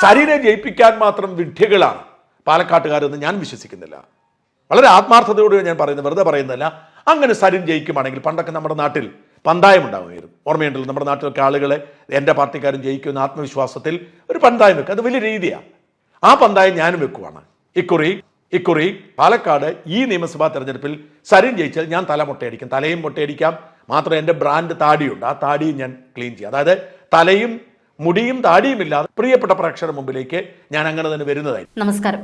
സരിനെ ജയിപ്പിക്കാൻ മാത്രം വിഡ്ഢികളാണ്. പാലക്കാട്ടുകാരെന്ന് ഞാൻ വിശ്വസിക്കുന്നില്ല. വളരെ ആത്മാർത്ഥതയോട് ഞാൻ പറയുന്നത് വെറുതെ പറയുന്നതല്ല. അങ്ങനെ സരിൻ ജയിക്കുവാണെങ്കിൽ പണ്ടൊക്കെ നമ്മുടെ നാട്ടിൽ പന്തായം ഉണ്ടാവുമായിരുന്നു. ഓർമ്മയുണ്ടല്ലോ നമ്മുടെ നാട്ടിലൊക്കെ ആളുകളെ എന്റെ പാർട്ടിക്കാരും ജയിക്കുന്ന ആത്മവിശ്വാസത്തിൽ ഒരു പന്തായം വെക്കുക അത് വലിയ രീതിയാണ് ആ പന്തായം ഞാനും വെക്കുവാണ്. ഇക്കുറി ഇക്കുറി പാലക്കാട് ഈ നിയമസഭാ തെരഞ്ഞെടുപ്പിൽ സരിൻ ജയിച്ചാൽ ഞാൻ തല മുട്ടയടിക്കും. തലയും മുട്ടയടിക്കാം. മാത്രം എന്റെ ബ്രാൻഡ് താടിയുണ്ട്. ആ താടിയും ഞാൻ ക്ലീൻ ചെയ്യും. അതായത് തലയും മുടിയും താടിയും ഇല്ലാതെ പ്രിയപ്പെട്ട പ്രേക്ഷകരുടെ മുമ്പിലേക്ക് ഞാൻ അങ്ങനെ തന്നെ വരുന്നതായി. നമസ്കാരം.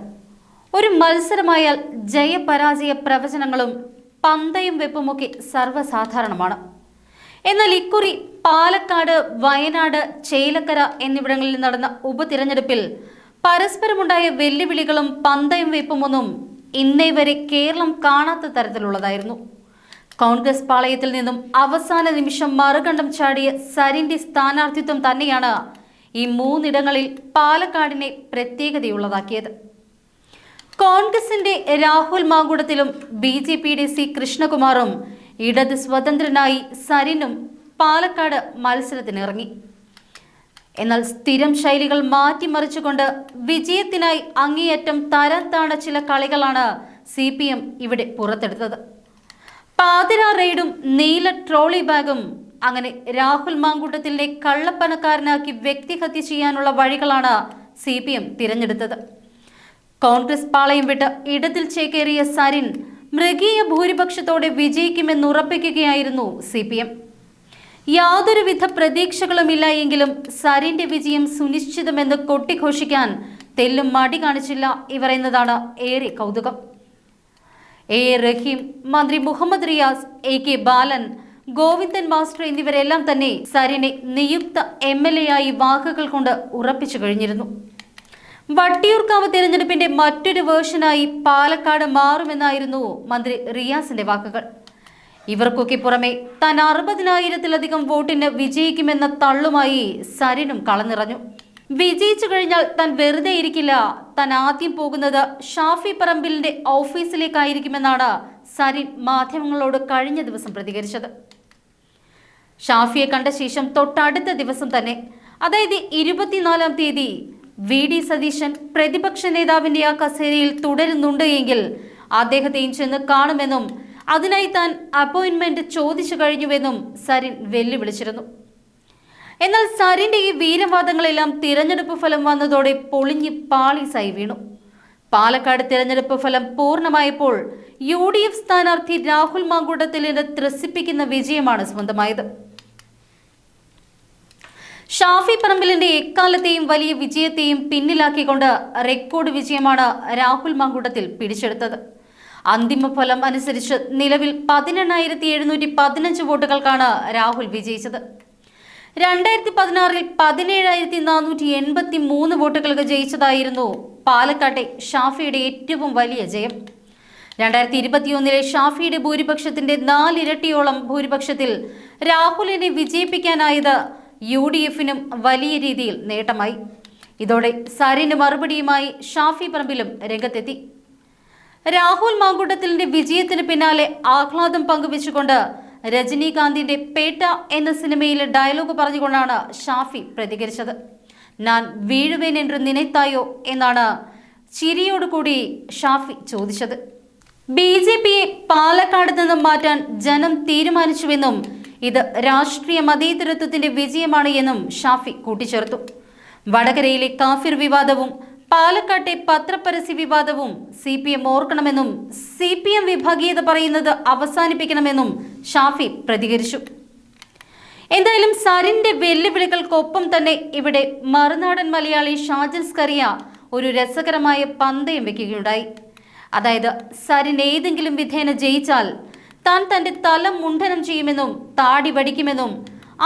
ഒരു മത്സരമായാൽ ജയപരാജയ പ്രവചനങ്ങളും പന്തയും വെപ്പുമൊക്കെ സർവസാധാരണമാണ്. എന്നാൽ ഇക്കുറി പാലക്കാട് വയനാട് ചേലക്കര എന്നിവിടങ്ങളിൽ നടന്ന ഉപതിരഞ്ഞെടുപ്പിൽ പരസ്പരമുണ്ടായ വെല്ലുവിളികളും പന്തയും വെപ്പുമൊന്നും ഇന്നേ വരെ കേരളം കാണാത്ത തരത്തിലുള്ളതായിരുന്നു. കോൺഗ്രസ് പാളയത്തിൽ നിന്നും അവസാന നിമിഷം മറുകണ്ഠം ചാടിയ സരിന്റെ സ്ഥാനാർത്ഥിത്വം തന്നെയാണ് ഈ മൂന്നിടങ്ങളിൽ പാലക്കാടിനെ പ്രത്യേകതയുള്ളതാക്കിയത്. കോൺഗ്രസിന്റെ രാഹുൽ മാങ്കുടത്തിലും ബി ജെ പിയുടെ സി കൃഷ്ണകുമാറും ഇടത് സ്വതന്ത്രനായി സരിനും പാലക്കാട് മത്സരത്തിനിറങ്ങി. എന്നാൽ സ്ഥിരം ശൈലികൾ മാറ്റിമറിച്ചുകൊണ്ട് വിജയത്തിനായി അങ്ങേയറ്റം തരം താണ ചില കളികളാണ് സി ഇവിടെ പുറത്തെടുത്തത്. പാതിര റെയ്ഡും നീല ട്രോളി ബാഗും അങ്ങനെ രാഹുൽ മാങ്കൂട്ടത്തിലെ കള്ളപ്പണക്കാരനാക്കി വ്യക്തിഹത്യ ചെയ്യാനുള്ള വഴികളാണ് സി പി എം തിരഞ്ഞെടുത്തത്. കോൺഗ്രസ് പാളയം വിട്ട് ഇടത്തിൽ ചേക്കേറിയ സരിൻ മൃഗീയ ഭൂരിപക്ഷത്തോടെ വിജയിക്കുമെന്നുറപ്പിക്കുകയായിരുന്നു സി പി എം യാതൊരുവിധ പ്രതീക്ഷകളുമില്ല എങ്കിലും സരിന്റെ വിജയം സുനിശ്ചിതമെന്ന് കൊട്ടിഘോഷിക്കാൻ തെല്ലും മടി കാണിച്ചില്ല ഇവർ എന്നതാണ് ഏറെ കൗതുകം. എ. റഹീം മന്ത്രി Muhammad Riyas A. K. Balan Govindan master എന്നിവരെല്ലാം തന്നെ സരിനെ നിയുക്ത എം എൽ എ ആയി വാക്കുകൾ കൊണ്ട് ഉറപ്പിച്ചു കഴിഞ്ഞിരുന്നു. വട്ടിയൂർക്കാവ് തിരഞ്ഞെടുപ്പിന്റെ മറ്റൊരു വേർഷനായി പാലക്കാട് മാറുമെന്നായിരുന്നു മന്ത്രി റിയാസിന്റെ വാക്കുകൾ. ഇവർക്കൊക്കെ പുറമെ താൻ അറുപതിനായിരത്തിലധികം വോട്ടിന് വിജയിക്കുമെന്ന തള്ളുമായി സരിനും കളനിറഞ്ഞു. വിജയിച്ചു കഴിഞ്ഞാൽ താൻ വെറുതെ ഇരിക്കില്ല. താൻ ആദ്യം പോകുന്നത് ഷാഫി പറമ്പിലിന്റെ ഓഫീസിലേക്കായിരിക്കുമെന്നാണ് സരിൻ മാധ്യമങ്ങളോട് കഴിഞ്ഞ ദിവസം പ്രതികരിച്ചത്. ഷാഫിയെ കണ്ട ശേഷം തൊട്ടടുത്ത ദിവസം തന്നെ അതായത് ഇരുപത്തിനാലാം തീയതി വി ഡി സതീശൻ പ്രതിപക്ഷ നേതാവിന്റെ ആ കസേരയിൽ തുടരുന്നുണ്ട് എങ്കിൽ അദ്ദേഹത്തെയും ചെന്ന് കാണുമെന്നും അതിനായി താൻ അപ്പോയിന്റ്മെന്റ് ചോദിച്ചു കഴിഞ്ഞുവെന്നും സരിൻ വെല്ലുവിളിച്ചിരുന്നു. എന്നാൽ സരിന്റെ ഈ വീരവാദങ്ങളെല്ലാം തിരഞ്ഞെടുപ്പ് ഫലം വന്നതോടെ പൊളിഞ്ഞ് പാളീസായി വീണു. പാലക്കാട് തിരഞ്ഞെടുപ്പ് ഫലം പൂർണമായപ്പോൾ യു ഡി എഫ് സ്ഥാനാർത്ഥി രാഹുൽ മാങ്കൂട്ടത്തിലിന് ത്രസിപ്പിക്കുന്ന വിജയമാണ് സ്വന്തമായത്. ഷാഫി പറമ്പിലിന്റെ എക്കാലത്തെയും വലിയ വിജയത്തെയും പിന്നിലാക്കിക്കൊണ്ട് റെക്കോർഡ് വിജയമാണ് രാഹുൽ മാങ്കൂട്ടത്തിൽ പിടിച്ചെടുത്തത്. അന്തിമ ഫലം അനുസരിച്ച് നിലവിൽ പതിനെണ്ണായിരത്തി എഴുന്നൂറ്റി പതിനഞ്ച് വോട്ടുകൾക്കാണ് രാഹുൽ വിജയിച്ചത്. രണ്ടായിരത്തി പതിനാറിൽ പതിനേഴായിരത്തി നാനൂറ്റി എൺപത്തി മൂന്ന് വോട്ടുകൾക്ക് ജയിച്ചതായിരുന്നു പാലക്കാട്ടെ ഷാഫിയുടെ ഏറ്റവും വലിയ ജയം. രണ്ടായിരത്തി ഇരുപത്തിയൊന്നിലെ ഷാഫിയുടെ ഭൂരിപക്ഷത്തിന്റെ നാലിരട്ടിയോളം ഭൂരിപക്ഷത്തിൽ രാഹുലിനെ വിജയിപ്പിക്കാനായത് യു ഡി എഫിനും വലിയ രീതിയിൽ നേട്ടമായി. ഇതോടെ സരിന് മറുപടിയുമായി ഷാഫി പറമ്പിലും രംഗത്തെത്തി. രാഹുൽ മാങ്കൂട്ടത്തിലിന്റെ വിജയത്തിന് പിന്നാലെ ആഹ്ലാദം പങ്കുവെച്ചുകൊണ്ട് രജനീകാന്തിന്റെ പേട്ട എന്ന സിനിമയിലെ ഡയലോഗ് പറഞ്ഞുകൊണ്ടാണ് ഷാഫി പ്രതികരിച്ചത്. ഞാൻ വീഴുവേൻ എന്ന് നിനത്തായോ എന്നാണ് ചിരിയോടുകൂടി ഷാഫി ചോദിച്ചത്. ബി ജെ പിയെ പാലക്കാട് നിന്നും മാറ്റാൻ ജനം തീരുമാനിച്ചുവെന്നും ഇത് രാഷ്ട്രീയ മതേതരത്വത്തിന്റെ വിജയമാണ് എന്നും ഷാഫി കൂട്ടിച്ചേർത്തു. വടകരയിലെ കാഫിർ വിവാദവും പാലക്കാട്ടെ പത്രപരസ്യ വിവാദവും സി പി എം ഓർക്കണമെന്നും സി പി എം വിഭാഗീയത പറയുന്നത് അവസാനിപ്പിക്കണമെന്നും ഷാഫി പ്രതികരിച്ചു. എന്തായാലും സരിന്റെ വെല്ലുവിളികൾക്കൊപ്പം തന്നെ ഇവിടെ മറുനാടൻ മലയാളി ഷാജൻ സ്കറിയ ഒരു രസകരമായ പന്തയം വെക്കുകയുണ്ടായി. അതായത് സരിൻ ഏതെങ്കിലും വിധേന ജയിച്ചാൽ താൻ തന്റെ തല മുണ്ഡനം ചെയ്യുമെന്നും താടി വടിക്കുമെന്നും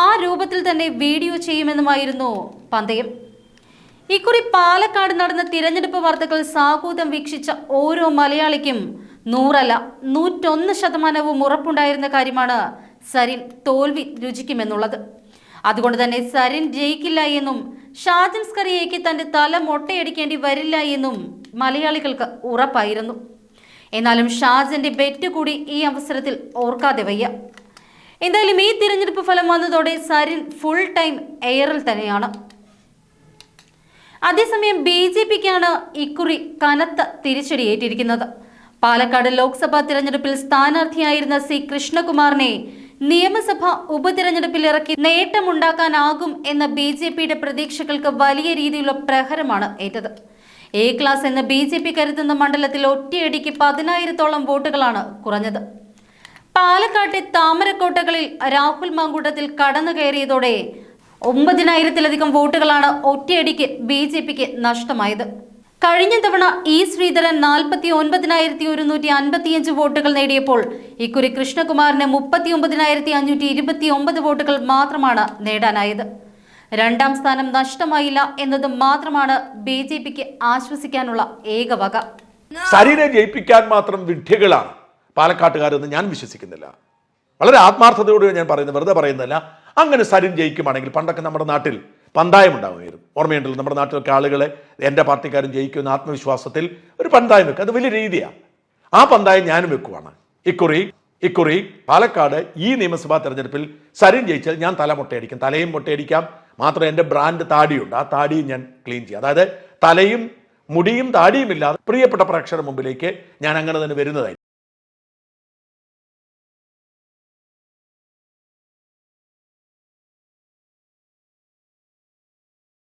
ആ രൂപത്തിൽ തന്നെ വീഡിയോ ചെയ്യുമെന്നുമായിരുന്നു പന്തയം. ഇക്കുറി പാലക്കാട് നടന്ന തിരഞ്ഞെടുപ്പ് വാർത്തകൾ സാഹൂതം വീക്ഷിച്ച ഓരോ മലയാളിക്കും നൂറല്ല നൂറ്റൊന്ന് ശതമാനവും ഉറപ്പുണ്ടായിരുന്ന കാര്യമാണ് സരിൻ തോൽവി രുചിക്കുമെന്നുള്ളത്. അതുകൊണ്ട് തന്നെ സരിൻ ജയിക്കില്ല എന്നും ഷാജൻ സ്കറിയയ്ക്ക് തന്റെ തല മൊട്ടയടിക്കേണ്ടി വരില്ല എന്നും മലയാളികൾക്ക് ഉറപ്പായിരുന്നു. എന്നാലും ഷാജന്റെ ബെറ്റ് കൂടി ഈ അവസരത്തിൽ ഓർക്കാതെ വയ്യ. എന്തായാലും ഈ തിരഞ്ഞെടുപ്പ് ഫലം വന്നതോടെ സരിൻ ഫുൾ ടൈം എയറിൽ തന്നെയാണ്. അതേസമയം ബി ജെ പിക്കാണ് ഇക്കുറി കനത്ത തിരിച്ചടിയേറ്റിരിക്കുന്നത് പാലക്കാട് ലോക്സഭാ തിരഞ്ഞെടുപ്പിൽ സ്ഥാനാർത്ഥിയായിരുന്ന സി കൃഷ്ണകുമാറിനെ നിയമസഭ ഉപതിരഞ്ഞെടുപ്പിൽ ഇറക്കി നേട്ടമുണ്ടാക്കാനാകും എന്ന ബി ജെ പിയുടെ പ്രതീക്ഷകൾക്ക് വലിയ രീതിയിലുള്ള പ്രഹരമാണ് ഏറ്റത്. എ ക്ലാസ് എന്ന് ബി ജെ പി കരുതുന്ന മണ്ഡലത്തിൽ ഒറ്റയടിക്ക് പതിനായിരത്തോളം വോട്ടുകളാണ് കുറഞ്ഞത്. പാലക്കാട്ടെ താമരക്കോട്ടകളിൽ രാഹുൽ മാങ്കൂട്ടത്തിൽ കടന്നു കയറിയതോടെ ഒമ്പതിനായിരത്തിലധികം വോട്ടുകളാണ് ഒറ്റയടിക്ക് ബി ജെ പിക്ക് നഷ്ടമായത്. കഴിഞ്ഞ തവണ ഇ ശ്രീധരൻ നാൽപ്പത്തി ഒൻപതിനായിരത്തി ഒരുന്നൂറ്റി അൻപത്തിയഞ്ച് വോട്ടുകൾ നേടിയപ്പോൾ ഇക്കുറി കൃഷ്ണകുമാറിന് മുപ്പത്തി ഒമ്പതിനായിരത്തി അഞ്ഞൂറ്റി ഇരുപത്തി ഒമ്പത് വോട്ടുകൾ മാത്രമാണ് നേടാനായത്. രണ്ടാം സ്ഥാനം നഷ്ടമായില്ല എന്നത് മാത്രമാണ് ബി ജെ പിക്ക് ആശ്വസിക്കാനുള്ള ഏകവക സരിനെ ജയിപ്പിക്കാൻ മാത്രം വിഡ്ഢികളാണ് പാലക്കാട്ടുകാരെന്ന് ഞാൻ വിശ്വസിക്കുന്നില്ല. വളരെ ആത്മാർത്ഥതയോടെ ഞാൻ പറയുന്നത് വെറുതെ പറയുന്നില്ല അങ്ങനെ സരിൻ ജയിക്കുവാണെങ്കിൽ പണ്ടൊക്കെ നമ്മുടെ നാട്ടിൽ പന്തായം ഉണ്ടാവുമായിരുന്നു ഓർമ്മയുണ്ടല്ലോ നമ്മുടെ നാട്ടിലൊക്കെ ആളുകളെ എന്റെ പാർട്ടിക്കാരും ജയിക്കുന്ന ആത്മവിശ്വാസത്തിൽ ഒരു പന്തായം വെക്കുക. അത് വലിയ രീതിയാണ്. ആ പന്തായം ഞാനും വെക്കുവാണ്. ഇക്കുറി ഇക്കുറി പാലക്കാട് ഈ നിയമസഭാ തെരഞ്ഞെടുപ്പിൽ സരിൻ ജയിച്ചാൽ ഞാൻ തല മുട്ടയടിക്കും. തലയും മുട്ടയടിക്കാം. മാത്രം എന്റെ ബ്രാൻഡ് താടിയുണ്ട്. ആ താടിയും ഞാൻ ക്ലീൻ ചെയ്യും. അതായത് തലയും മുടിയും താടിയുമില്ലാതെ പ്രിയപ്പെട്ട പ്രേക്ഷകരുടെ മുമ്പിലേക്ക് ഞാൻ അങ്ങനെ തന്നെ വരുന്നതായി